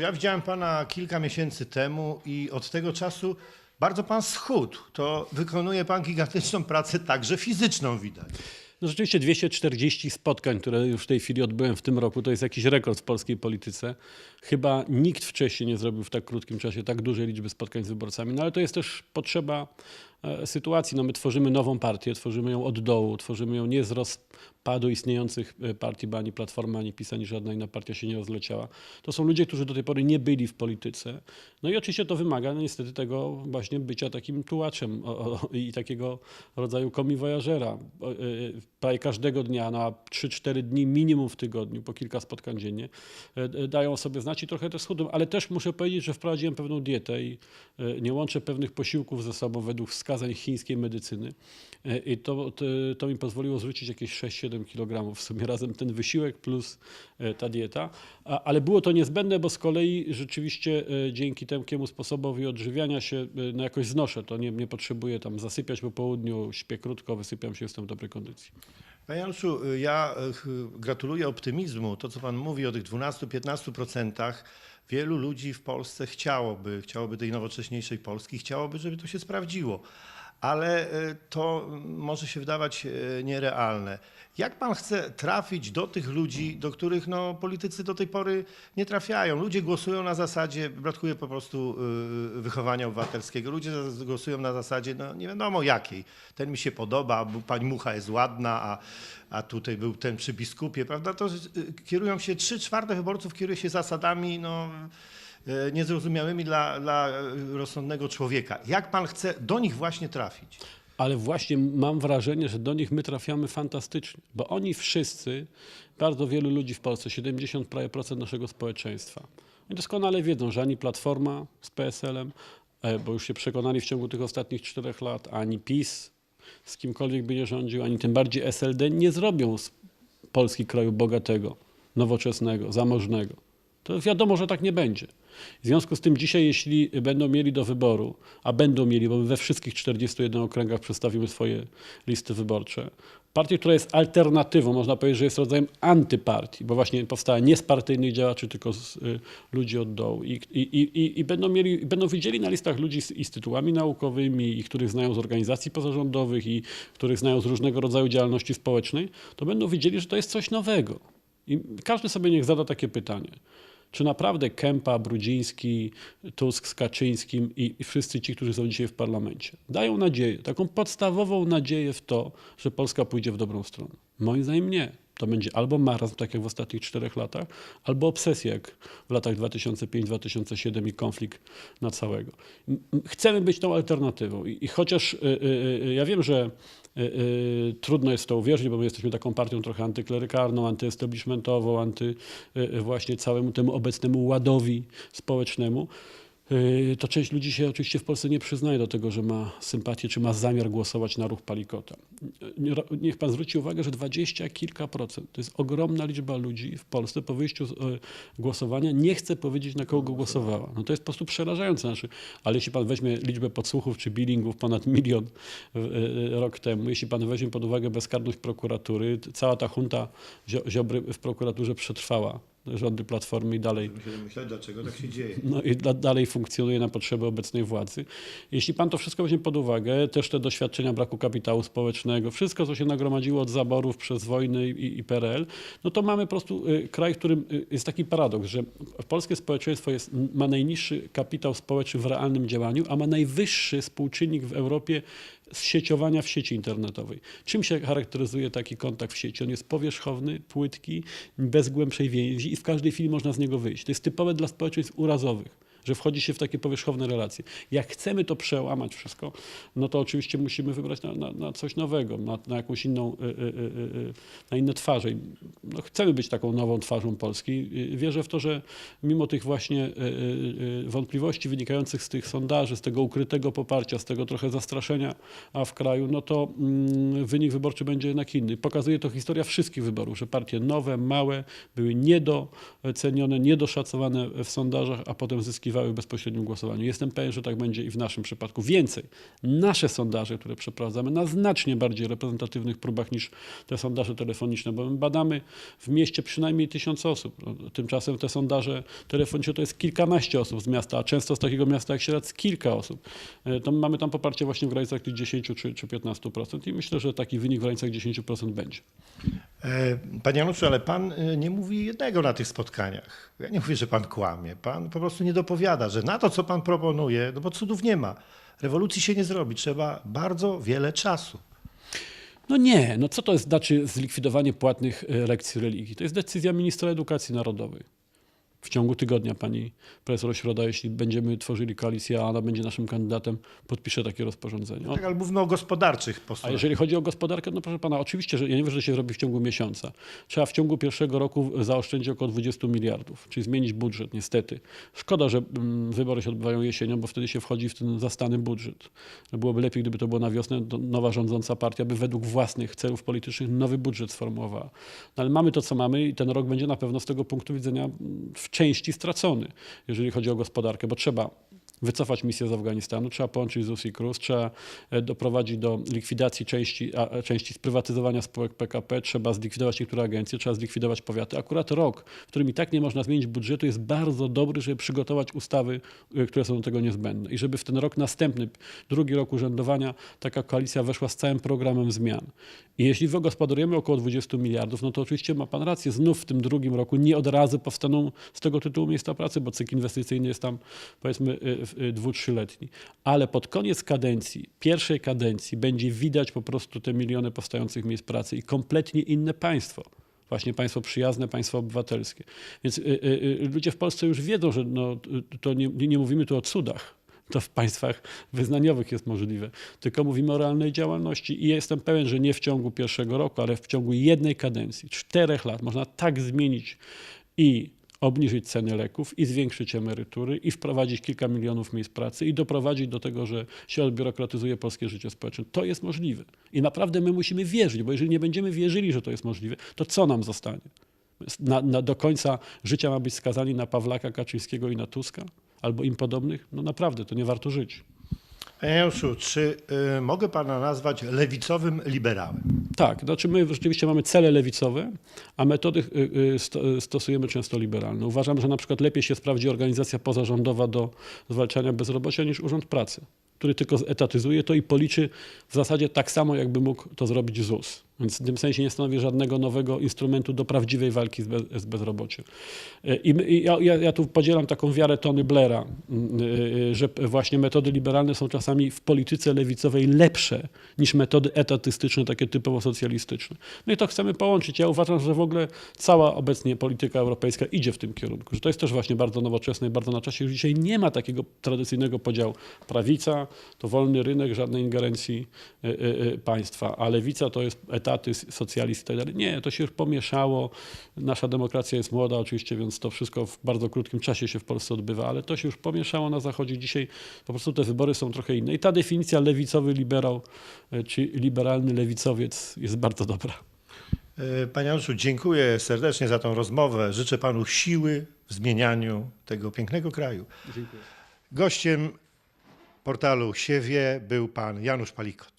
Ja widziałem pana kilka miesięcy temu i od tego czasu bardzo pan schudł. To wykonuje pan gigantyczną pracę, także fizyczną widać. No rzeczywiście 240 spotkań, które już w tej chwili odbyłem w tym roku, to jest jakiś rekord w polskiej polityce. Chyba nikt wcześniej nie zrobił w tak krótkim czasie tak dużej liczby spotkań z wyborcami. No ale to jest też potrzeba sytuacji. No my tworzymy nową partię, tworzymy ją od dołu, tworzymy ją nie z rozpadu istniejących e, partii, bo ani Platforma, ani PiS, ani żadna inna partia się nie rozleciała. To są ludzie, którzy do tej pory nie byli w polityce. No i oczywiście to wymaga no, niestety tego właśnie bycia takim tułaczem o, o, i takiego rodzaju komiwojażera. E, Prawie każdego dnia na 3-4 dni minimum w tygodniu, po kilka spotkań dziennie, e, e, dają sobie znać i trochę też schudłem. Ale też muszę powiedzieć, że wprowadziłem pewną dietę i e, nie łączę pewnych posiłków ze sobą według wskazań chińskiej medycyny. E, I to, to, to mi pozwoliło zrzucić jakieś 6-7 kg w sumie razem ten wysiłek plus e, ta dieta. Ale było to niezbędne, bo z kolei rzeczywiście e, dzięki temu sposobowi odżywiania się no jakoś znoszę. To nie, nie potrzebuję tam zasypiać po południu, śpię krótko, wysypiam się, jestem w dobrej kondycji. Panie Januszu, ja e, ch- gratuluję optymizmu. To, co pan mówi o tych 12-15%, wielu ludzi w Polsce chciałoby, chciałoby tej nowocześniejszej Polski, chciałoby, żeby to się sprawdziło. Ale e, to może się wydawać e, nierealne. Jak pan chce trafić do tych ludzi, do których no, politycy do tej pory nie trafiają? Ludzie głosują na zasadzie, brakuje po prostu y, wychowania obywatelskiego. Ludzie głosują na zasadzie, no nie wiadomo jakiej. Ten mi się podoba, bo pani Mucha jest ładna, a, a tutaj był ten przy biskupie, prawda? To kierują się, trzy czwarte wyborców kieruje się zasadami, no niezrozumiałymi dla, dla rozsądnego człowieka. Jak pan chce do nich właśnie trafić? Ale właśnie mam wrażenie, że do nich my trafiamy fantastycznie, bo oni wszyscy, bardzo wielu ludzi w Polsce, 70 prawie procent naszego społeczeństwa, oni doskonale wiedzą, że ani Platforma z PSL-em, e, bo już się przekonali w ciągu tych ostatnich czterech lat, ani PiS z kimkolwiek by nie rządził, ani tym bardziej SLD nie zrobią z Polski kraju bogatego, nowoczesnego, zamożnego. To wiadomo, że tak nie będzie. W związku z tym dzisiaj, jeśli będą mieli do wyboru, a będą mieli, bo my we wszystkich 41 okręgach przedstawimy swoje listy wyborcze, partię, która jest alternatywą, można powiedzieć, że jest rodzajem antypartii, bo właśnie powstała nie z partyjnych działaczy, tylko z y, ludzi od dołu i, i, i, i będą, mieli, będą widzieli na listach ludzi z, i z tytułami naukowymi, i których znają z organizacji pozarządowych, i których znają z różnego rodzaju działalności społecznej, to będą widzieli, że to jest coś nowego. I każdy sobie niech zada takie pytanie. Czy naprawdę Kępa, Brudziński, Tusk z Kaczyńskim i, i wszyscy ci, którzy są dzisiaj w parlamencie, dają nadzieję, taką podstawową nadzieję w to, że Polska pójdzie w dobrą stronę? Moim zdaniem nie. To będzie albo marazm, tak jak w ostatnich czterech latach, albo obsesja, jak w latach 2005-2007 i konflikt na całego. Chcemy być tą alternatywą i, chociaż y, y, y, ja wiem, że trudno jest w to uwierzyć, bo my jesteśmy taką partią trochę antyklerykarną, antyestablishmentową, anty właśnie całemu temu obecnemu ładowi społecznemu, to część ludzi się oczywiście w Polsce nie przyznaje do tego, że ma sympatię, czy ma zamiar głosować na ruch Palikota. Nie- Niech pan zwróci uwagę, że dwadzieścia kilka procent, to jest ogromna liczba ludzi w Polsce po wyjściu z e, głosowania nie chce powiedzieć, na kogo głosowała. No to jest po prostu przerażające. Znaczy, ale jeśli pan weźmie liczbę podsłuchów czy billingów, ponad milion e, e, rok temu, jeśli pan weźmie pod uwagę bezkarność prokuratury, cała ta junta Zio- Ziobry w prokuraturze przetrwała rządy Platformy i dalej Musimy myśleć, dlaczego tak się dzieje. no i da, dalej funkcjonuje na potrzeby obecnej władzy. Jeśli pan to wszystko weźmie pod uwagę, też te doświadczenia braku kapitału społecznego, wszystko, co się nagromadziło od zaborów przez wojny i, i PRL, no to mamy po prostu y, kraj, w którym y, jest taki paradoks, że polskie społeczeństwo jest, ma najniższy kapitał społeczny w realnym działaniu, a ma najwyższy współczynnik w Europie sieciowania w sieci internetowej. Czym się charakteryzuje taki kontakt w sieci? On jest powierzchowny, płytki, bez głębszej więzi i w każdej chwili można z niego wyjść. To jest typowe dla społeczeństw urazowych że wchodzi się w takie powierzchowne relacje. Jak chcemy to przełamać wszystko, no to oczywiście musimy wybrać na, na, na coś nowego, na, na jakąś inną, y, y, y, na inne twarze. No, chcemy być taką nową twarzą Polski. Wierzę w to, że mimo tych właśnie y, y, y, wątpliwości wynikających z tych sondaży, z tego ukrytego poparcia, z tego trochę zastraszenia a w kraju, no to mm, wynik wyborczy będzie jednak inny. Pokazuje to historia wszystkich wyborów, że partie nowe, małe były niedocenione, niedoszacowane w sondażach, a potem zyskiwały zyskiwały w bezpośrednim głosowaniu. Jestem pewien, że tak będzie i w naszym przypadku. Więcej, nasze sondaże, które przeprowadzamy na znacznie bardziej reprezentatywnych próbach niż te sondaże telefoniczne, bo my badamy w mieście przynajmniej tysiąc osób. No, Tymczasem te sondaże telefoniczne to jest kilkanaście osób z miasta, a często z takiego miasta jak Sieradz kilka osób. E, To mamy tam poparcie właśnie w granicach tych 10 czy, czy 15% i myślę, że taki wynik w granicach 10% będzie. E, Panie Januszu, ale pan e, nie mówi jednego na tych spotkaniach. Ja nie mówię, że pan kłamie. Pan po prostu nie dopowiada, że na to, co pan proponuje, no bo cudów nie ma. Rewolucji się nie zrobi. Trzeba bardzo wiele czasu. No nie, no co to jest, znaczy zlikwidowanie płatnych e, lekcji religii? To jest decyzja ministra edukacji narodowej. W ciągu tygodnia pani profesor Środa, jeśli będziemy tworzyli koalicję, a ona będzie naszym kandydatem, podpisze takie rozporządzenie. O, Tak, ale mówmy o gospodarczych a postulatach. jeżeli chodzi o gospodarkę, no proszę pana, oczywiście, że ja nie wiem, że się zrobi w ciągu miesiąca. Trzeba w ciągu pierwszego roku zaoszczędzić około 20 miliardów, czyli zmienić budżet, niestety. Szkoda, że mm, wybory się odbywają jesienią, bo wtedy się wchodzi w ten zastany budżet. Byłoby lepiej, gdyby to było na wiosnę, nowa rządząca partia by według własnych celów politycznych nowy budżet sformułowała. No, ale mamy to, co mamy i ten rok będzie na pewno z tego punktu widzenia mm, w części stracony, jeżeli chodzi o gospodarkę, bo trzeba wycofać misję z Afganistanu, trzeba połączyć ZUS i KRUS, trzeba e, doprowadzić do likwidacji części, a, a części sprywatyzowania spółek PKP, trzeba zlikwidować niektóre agencje, trzeba zlikwidować powiaty. Akurat rok, w którym i tak nie można zmienić budżetu, jest bardzo dobry, żeby przygotować ustawy, y, które są do tego niezbędne. I żeby w ten rok następny, drugi rok urzędowania, taka koalicja weszła z całym programem zmian. I jeśli wygospodarujemy około 20 miliardów, no to oczywiście ma pan rację, znów w tym drugim roku nie od razu powstaną z tego tytułu miejsca pracy, bo cykl inwestycyjny jest tam powiedzmy dwu, trzyletni. Ale pod koniec kadencji, pierwszej kadencji będzie widać po prostu te miliony powstających miejsc pracy i kompletnie inne państwo. Właśnie państwo przyjazne, państwo obywatelskie. Więc y, y, y, ludzie w Polsce już wiedzą, że no, y, to nie, nie mówimy tu o cudach. To w państwach wyznaniowych jest możliwe. Tylko mówimy o realnej działalności. I jestem pewien, że nie w ciągu pierwszego roku, ale w ciągu jednej kadencji, czterech lat, można tak zmienić i obniżyć ceny leków, i zwiększyć emerytury, i wprowadzić kilka milionów miejsc pracy, i doprowadzić do tego, że się odbiurokratyzuje polskie życie społeczne. To jest możliwe. I naprawdę my musimy wierzyć, bo jeżeli nie będziemy wierzyli, że to jest możliwe, to co nam zostanie? Na, na, do końca życia ma być skazani na Pawlaka Kaczyńskiego i na Tuska? Albo im podobnych? No naprawdę, to nie warto żyć. Panie Januszu, czy y, mogę pana nazwać lewicowym liberałem? Tak, znaczy my rzeczywiście mamy cele lewicowe, a metody y, y, sto- stosujemy często liberalne. Uważam, że na przykład lepiej się sprawdzi organizacja pozarządowa do zwalczania bezrobocia niż Urząd Pracy, który tylko etatyzuje to i policzy w zasadzie tak samo, jakby mógł to zrobić ZUS. Więc w tym sensie nie stanowi żadnego nowego instrumentu do prawdziwej walki z, bez, z bezrobociem. Y, I, i ja, ja, tu podzielam taką wiarę Tony Blaira, y, y, że właśnie metody liberalne są czasami w polityce lewicowej lepsze niż metody etatystyczne, takie typowo socjalistyczne. No i to chcemy połączyć. Ja uważam, że w ogóle cała obecnie polityka europejska idzie w tym kierunku, że to jest też właśnie bardzo nowoczesne i bardzo na czasie. Już dzisiaj nie ma takiego tradycyjnego podziału. Prawica to wolny rynek, żadnej ingerencji państwa, a lewica to jest etaty, socjalizm i tak dalej. Nie, to się już pomieszało. Nasza demokracja jest młoda oczywiście, więc to wszystko w bardzo krótkim czasie się w Polsce odbywa, ale to się już pomieszało na Zachodzie. Dzisiaj po prostu te wybory są trochę inne. I ta definicja lewicowy liberał, y, czy liberalny lewicowiec jest bardzo dobra. Y, Panie Januszu, dziękuję serdecznie za tą rozmowę. Życzę panu siły w zmienianiu tego pięknego kraju. Dziękuję. Gościem portalu Siewie był pan Janusz Palikot.